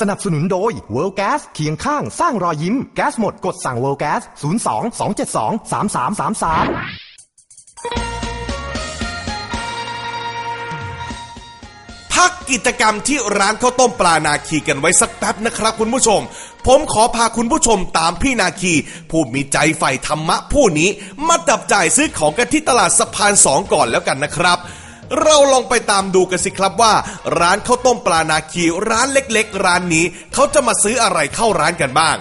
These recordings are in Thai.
สนับสนุนโดย World Gas เคียงข้างสร้างรอยยิ้ม แก๊สหมดกดสั่ง World Gas 02 272 3333 พักกิจกรรมที่ร้านข้าวต้มปลานาคีกันไว้สักแป๊บนะครับคุณผู้ชม ผมขอพาคุณผู้ชมตามพี่นาคี ผู้มีใจใฝ่ธรรมะผู้นี้ มาดับจ่ายซื้อของกันที่ตลาดสะพานสองก่อนแล้วกันนะครับ เราลองไปตามดูกันสิครับว่า ร้านข้าวต้มปลานาคีร้านเล็กๆ ร้านนี้เขาจะมาซื้ออะไรเข้าร้านกันบ้าง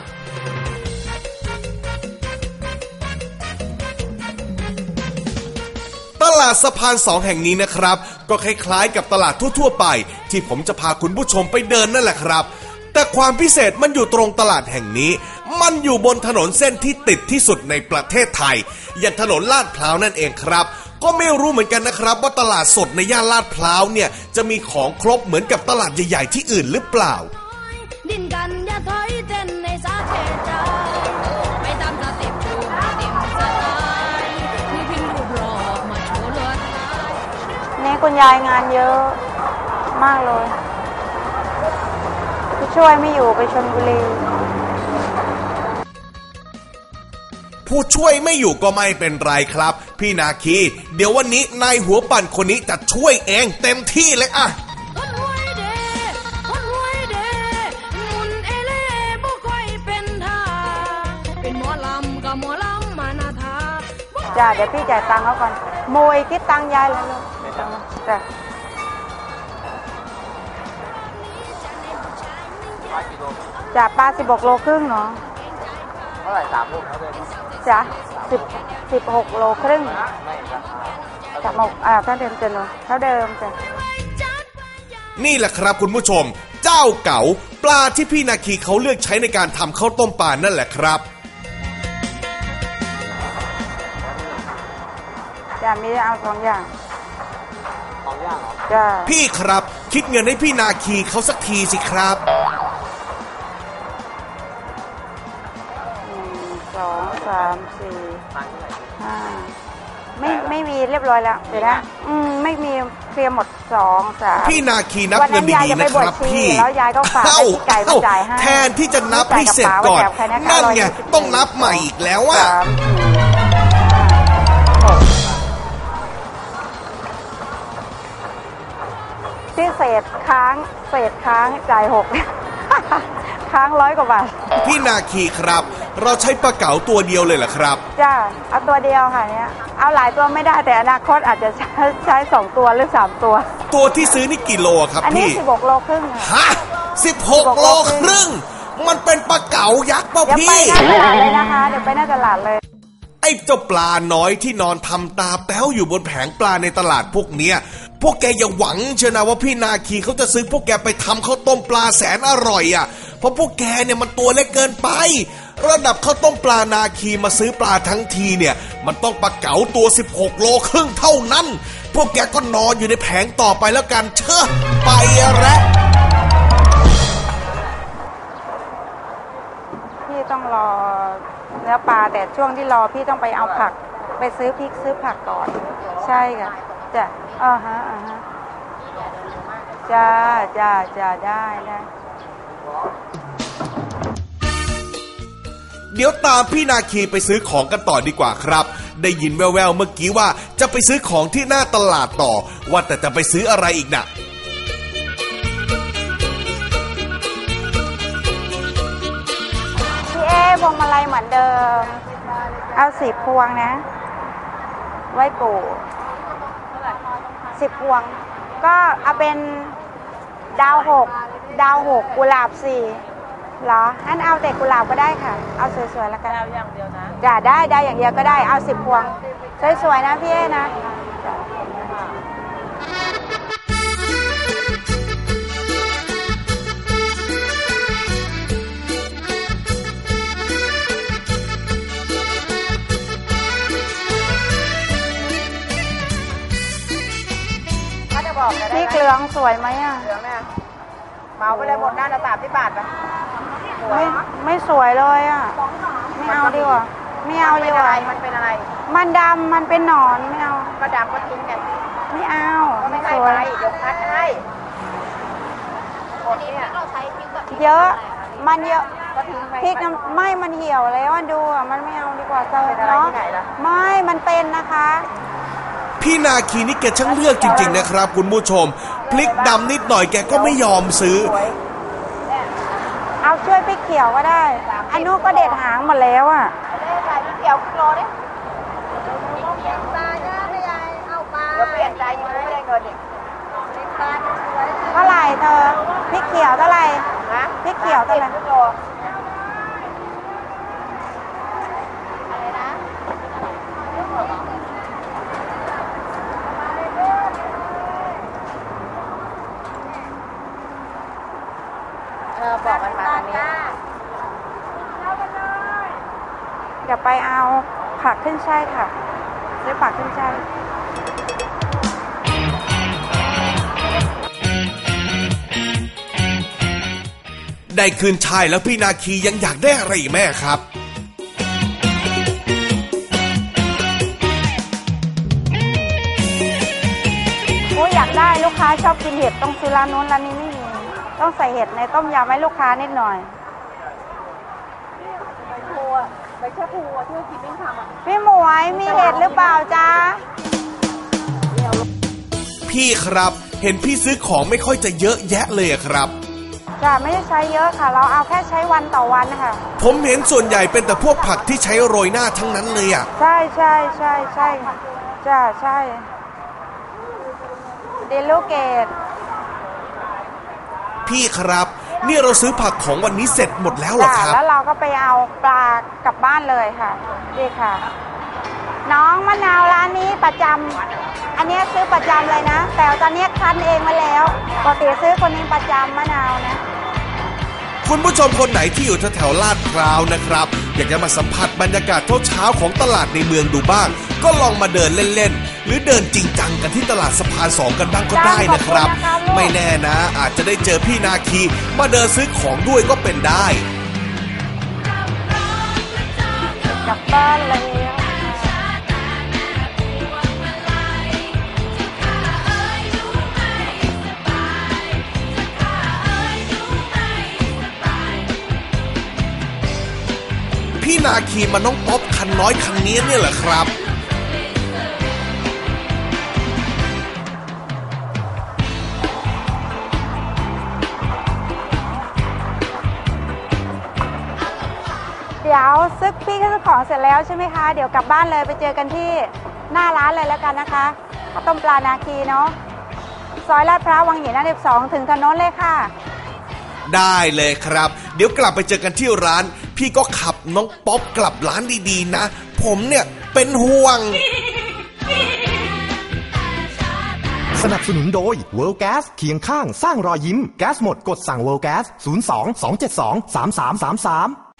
ตลาดสะพานสองแห่งนี้นะครับ ก็คล้ายๆ กับตลาดทั่วๆไป ที่ผมจะพาคุณผู้ชมไปเดินนั่นแหละครับ แต่ความพิเศษมันอยู่ตรงตลาดแห่งนี้ มันอยู่บนถนนเส้นที่ติดที่สุดในประเทศไทย อย่างถนนลาดพร้าวนั่นเองครับ ก็ไม่รู้เหมือนกันนะครับ ว่าตลาดสดในย่านลาดพร้าวเนี่ยจะมีของครบเหมือนกับตลาดใหญ่ๆที่อื่นหรือเปล่า ดิ้นกันอย่าถอยเต้นในสาเทใจไม่ตามสเต็ปดูไม่เต็มสไตล์มีเพิงรูปหลอกมาโชว์ลวดลายนี่คุณยายงานเยอะมากเลยผู้ช่วยไม่อยู่ไปชนบุรีผู้ช่วยไม่อยู่ก็ไม่เป็นไรครับ พี่นาคี เดี๋ยววันนี้นายหัวปั่นคนนี้จะช่วยเองเต็มที่เลยอะคนรวยเด้คนรวยเด้หมุนเอเล่บ่ค่อยเป็นท่าเป็นหมอลำกับหมอลำมานาทาจ้าเดี๋ยวพี่จ่ายตังค์เขาก่อนโมยคิดตังค์ยายเลยลูกไม่ต้องจ้ะจ้าปลาสิบหกโลครึ่งเนาะเท่าไหร่สามลูกเขาเลย จ้ะสิบสิบหกโลครึ่งจ้ะหมกอ่าเท่าเดิมจ้ะหนูเท่าเดิมจ้ะนี่แหละครับคุณผู้ชม เจ้าเก๋าปลาที่พี่นาคีเขาเลือกใช้ในการทำข้าวต้มปลานั่นแหละครับจ้ะมีเอาสองอย่างสองอย่างเหรอจ้ะพี่ครับคิดเงินให้พี่นาคีเขาสักทีสิครับหนึ่งสอง สามสี่ตังค์เท่าไหร่ห้าไม่ไม่มีเรียบร้อยแล้วเดี๋ยวนะอืมไม่มีเคลียร์หมดสองสามพี่นาคีนับวันเงินั้นนยายดีจะๆไปนะบควชรับชีพี่แล้วยายก็ฝากให้พี่ไก่มาจ่ายให้แทนที่จะนับให้เสร็จก่อนใส่กระเป๋านั่นไงไว้ต้องนับใหม่อีกแล้วอะสามสี่ห้าหกที่เศษค้างเศษค้างจ่ายหกค้างร้อยกว่าบาทพี่นาคีครับ เราใช้ปลาเก๋าตัวเดียวเลยเหรอครับ จ้าเอาตัวเดียวค่ะเนี้ยเอาหลายตัวไม่ได้แต่อนาคตอาจจะใช้ใช้สองตัวหรือสามตัว ตัวที่ซื้อนี่กี่โลครับอันนี้พี่สิบหกโลครึ่งค่ะ ฮะสิบหกโลครึ่ง มันเป็นปลาเก๋ายักษ์เปล่าเดี๋ยวไปพี่ หน้าตลาดเลยนะคะ เดี๋ยวไปหน้าตลาดเลย ไอ้เจ้าปลาน้อยที่นอนทำตาแป้วอยู่บนแผงปลาในตลาดพวกเนี้ย พวกแกอย่าหวังเชียวนะว่าพี่นาคีเขาจะซื้อพวกแกไปทำข้าวต้มปลาแสนอร่อยอะ เพราะพวกแกเนี่ยมันตัวเล็กเกินไป ระดับข้าวต้มปลานาคีมาซื้อปลาทั้งทีเนี่ย มันต้องปลาเก๋าตัว 16 โลครึ่งเท่านั้น พวกแกก็นอนอยู่ในแผงต่อไปแล้วกันเชอะไปแล้วพี่ต้องรอเนื้อปลาแต่ช่วงที่รอพี่ต้องไปเอาผัก ไปซื้อพริกซื้อผักก่อน ใช่ค่ะจ้ะอ่าฮะอ่าฮะจ้าจ้าจ้าได้ได้ เดี๋ยวตามพี่นาคีไปซื้อของกันต่อดีกว่าครับ ได้ยินแว่วๆเมื่อกี้ว่าจะไปซื้อของที่หน้าตลาดต่อ ว่าแต่จะไปซื้ออะไรอีกน่ะพี่เอพวงมาลัยเหมือนเดิม เอาสิบพวงนะ ไว้ปู่สิบพวง ก็เอาเป็นดาวหกดาวหกกุหลาบสี่ เหรออันเอาแต่กุหลาบก็ได้ค่ะ เอาสวยๆแล้วกันดาวอย่างเดียวนะจ้ะได้ได้อย่างเดียวก็ได้เอาสิบพวง สวยๆนะพี่เอนะจ้ะถ้าจะบอกเลยได้พี่ไหมเหลืองสวยไหมอะ เหลืองเนี่ย เหมาไปเลยหมดหน้าละสามที่บาทไปไม่ไม่สวยเลยอะ ไม่เอาดีกว่า ไม่เอามันดีเป็นกอะไรว่า มันเป็นอะไร มันดำมันเป็นหนอนไม่เอา ก็ดำก็ทิ้งกันไม่เอาก็ไม่ไม่ให้สไปวยเดี๋ยวคัดให้หมดเนี่ยเราใช้พริกแบบเยอะ มันเยอะพริกน้ำไม่มันเหี่ยวแล้วอะดูอะมันไม่เอาดีกว่าเติมเนาะไม่มันเป็นนะคะ พี่นาคีนี่แกช่างเลือกจริง ๆ นะครับ คุณผู้ชม พลิกดำนิดหน่อยแกก็ไม่ยอมซื้อ เอาช่วยพริกเขียวก็ได้ อันนู้นก็เด็ดหางหมดแล้วอะใส่พริกเขียวครึ่งโลดิปลาเนี่ยไม่ยายเอาปลาเดี๋ยวเปลี่ยนใจยังไม่ได้เงินอีกปลาสวยเท่าไหร่เธอพริกเขียวเท่าไหร่ฮะพริกเขียวเท่าไหร่ครึ่งโลอะไร ออบอกมันมาทางนี้ เดี๋ยวไปเอาผักขึ้นช่ายค่ะซื้อผักขึ้นช่ายได้คืนชายแล้วพี่นาคียังอยากได้อะไรอีกแม่ครับ โอ้ยอยากได้ลูกค้าชอบกินเห็ดต้องซื้อร้านนู้นร้านนี้ไม่มี ต้องใส่เห็ดในต้มยำให้ลูกค้านิดหน่อยพี่หมวยมีเห็ดหรือเปล่าจ๊ะพี่ครับ เห็นพี่ซื้อของไม่ค่อยจะเยอะแยะเลยอะครับ จ้ะไม่ได้ใช้เยอะค่ะ เราเอาแค่ใช้วันต่อวันนะคะผมเห็นส่วนใหญ่เป็นแต่พวกผักที่ใช้โรยหน้าทั้งนั้นเลยอะใช่ใช่ใช่ใช่จ้ะใช่เดลูเกต พี่ครับ นี่เราซื้อผักของวันนี้เสร็จหมดแล้วเหรอจ้ะครับ แล้วเราก็ไปเอาปลากลับบ้านเลยค่ะดีค่ะ น้องมะนาวร้านนี้ประจำอันเนี้ยซื้อประจำเลยนะ แต่ตอนเนี้ยคั้นเองมาแล้วปกติซื้อคนนี้ประจำมะนาวนะ คุณผู้ชมคนไหนที่อยู่แถวๆลาดพร้าวนะครับ อยากจะมาสัมผัสบรรยากาศเช้าๆของตลาดในเมืองดูบ้าง ก็ลองมาเดินเล่นๆ หรือเดินจริงจังกันที่ตลาดสะพานสองกันบ้างก็ได้นะครับขอบคุณนะคะลูกไม่แน่นะ อาจจะได้เจอพี่นาคีมาเดินซื้อของด้วยก็เป็นได้กลับบ้านเลยพี่นาคีมาน้องป๊อปคันน้อยคันนี้เนี่ยเหรอครับ ของเสร็จแล้วใช่ไหมคะ เดี๋ยวกลับบ้านเลยไปเจอกันที่หน้าร้านเลยแล้วกันนะคะข้าวต้มปลานาคีเนาะซอยลาดพร้าววังหินอันดับสองถึงถนนเลยค่ะ ได้เลยครับ เดี๋ยวกลับไปเจอกันที่ร้าน พี่ก็ขับน้องป๊อปกลับร้านดีๆนะ ผมเนี่ยเป็นห่วง สนับสนุนโดย World Gas เคียงข้างสร้างรอยยิ้ม แก๊สหมดกดสั่ง World Gas 02 272 3333